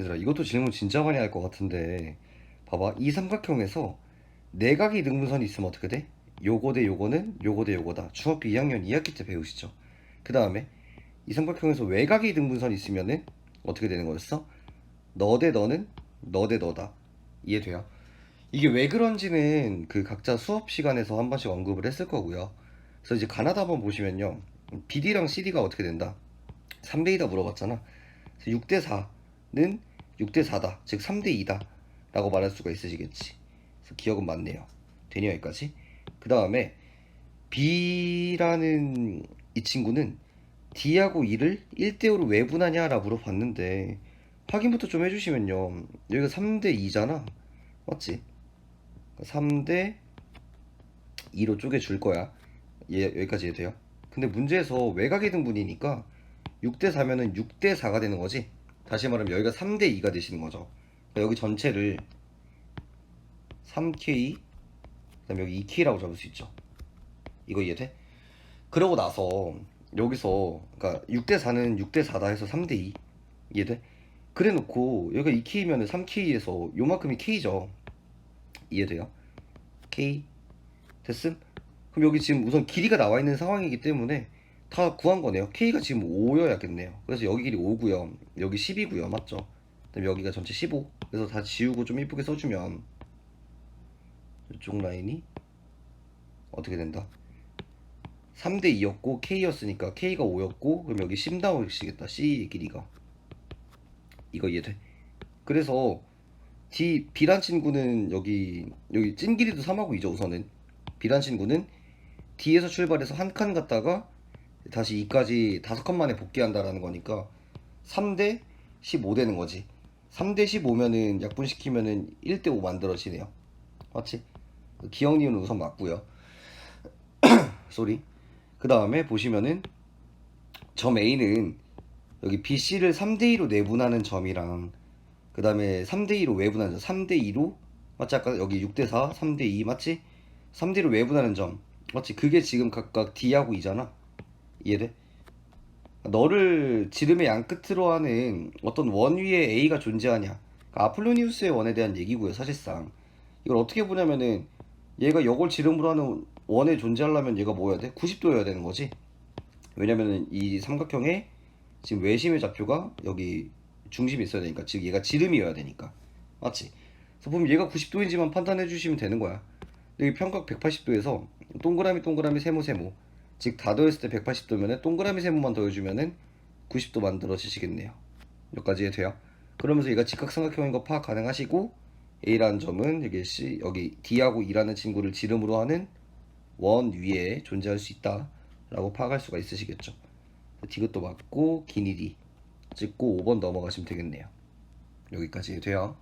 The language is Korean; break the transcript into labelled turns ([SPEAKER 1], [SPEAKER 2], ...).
[SPEAKER 1] 얘들아 이것도 질문 진짜 많이 할 것 같은데. 봐봐 이 삼각형에서 내각이 등분선이 있으면 어떻게 돼? 요거 대 요거는 요거 대 요거다. 중학교 2학년 2학기 때 배우시죠. 그 다음에 이 삼각형에서 외곽이 등분선이 있으면은 어떻게 되는 거였어? 너 대 너는 너 대 너다. 이해돼요? 이게 왜 그런지는 그 각자 수업 시간에서 한 번씩 언급을 했을 거고요. 그래서 이제 가나다 한번 보시면요. BD랑 CD가 어떻게 된다? 3대2다 물어봤잖아. 6대 4는 6대 4다 즉 3대 2다 라고 말할 수가 있으시겠지. 그래서 기억은 맞네요. 되니 여기까지. 그 다음에 B라는 이 친구는 D하고 E를 1대5로 왜 분하냐 라고 물어봤는데 확인부터 좀 해주시면요. 여기가 3대 2잖아. 맞지? 3대 2로 쪼개줄 거야. 얘 여기까지 해도 돼요. 근데 문제에서 외곽의 등분이니까 6대 4면은 6대 4가 되는 거지 다시 말하면 여기가 3대 2가 되시는 거죠 그러니까 여기 전체를 3K 그다음 여기 2K라고 잡을 수 있죠 이거 이해돼? 그러고 나서 여기서 그러니까 6대 4는 6대 4다 해서 3대 2 이해돼? 그래 놓고 여기가 2K면은 3K에서 요만큼이 K죠 이해돼요? K 됐음? 그럼 여기 지금 우선 길이가 나와 있는 상황이기 때문에 다 구한 거네요. K가 지금 5여야겠네요. 그래서 여기 길이 5고요. 여기 10이고요. 맞죠? 그다음 여기가 전체 15. 그래서 다 지우고 좀 이쁘게 써주면 이쪽 라인이 어떻게 된다? 3대 2였고 K였으니까 K가 5였고 그럼 여기 10 나오시겠다. C의 길이가 이거 이해돼? 그래서 D B란 친구는 여기 여기 찐 길이도 3하고 2죠 우선은 B란 친구는 D에서 출발해서 한 칸 갔다가 다시 2까지 다섯 칸 만에 복귀한다라는 거니까 3대 15 되는 거지 3대 15면은 약분시키면은 1대 5 만들어지네요 맞지? 기억니은 우선 맞고요 쏘리 그 다음에 보시면은 점 A는 여기 BC를 3대2로 내분하는 점이랑 그 다음에 3대2로 외분하는 점 3대2로 맞지? 아까 여기 6대4 3대2 맞지? 3D로 외분하는 점 맞지? 그게 지금 각각 D하고 E잖아 이해돼? 너를 지름의 양 끝으로 하는 어떤 원 위에 A가 존재하냐 그러니까 아폴로니우스의 원에 대한 얘기고요 사실상 이걸 어떻게 보냐면은 얘가 이걸 지름으로 하는 원에 존재하려면 얘가 뭐여야 돼? 90도여야 되는 거지 왜냐면은 이 삼각형에 지금 외심의 좌표가 여기 중심이 있어야 되니까 즉 얘가 지름이어야 되니까 맞지? 그래서 보면 얘가 90도인지만 판단해 주시면 되는 거야 여기 평각 180도에서 동그라미 동그라미 세모 세모 즉다 더했을 때 180도면은 동그라미 세모만 더해주면은 90도 만들어지시겠네요. 여기까지 돼요? 그러면서 얘가 직각삼각형인 거 파악 가능하시고 A라는 점은 여기 C 여기 D하고 E라는 친구를 지름으로 하는 원 위에 존재할 수 있다 라고 파악할 수가 있으시겠죠. 디귿도 맞고 긴 일이 찍고 5번 넘어가시면 되겠네요. 여기까지 돼요